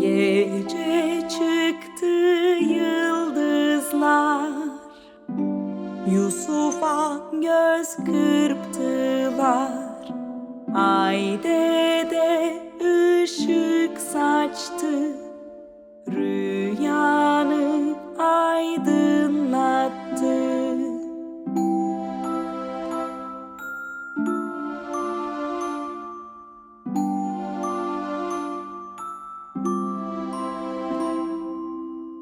Gece çıktı yıldızlar. Yusuf'a göz kırptılar. Ay dede ışık saçtı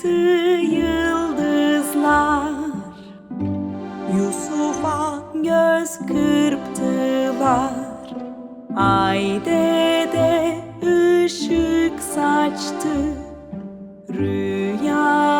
çıktı yıldızlar. Yusuf'a göz kırptılar. Ay dede ışık saçtı. Rüyanı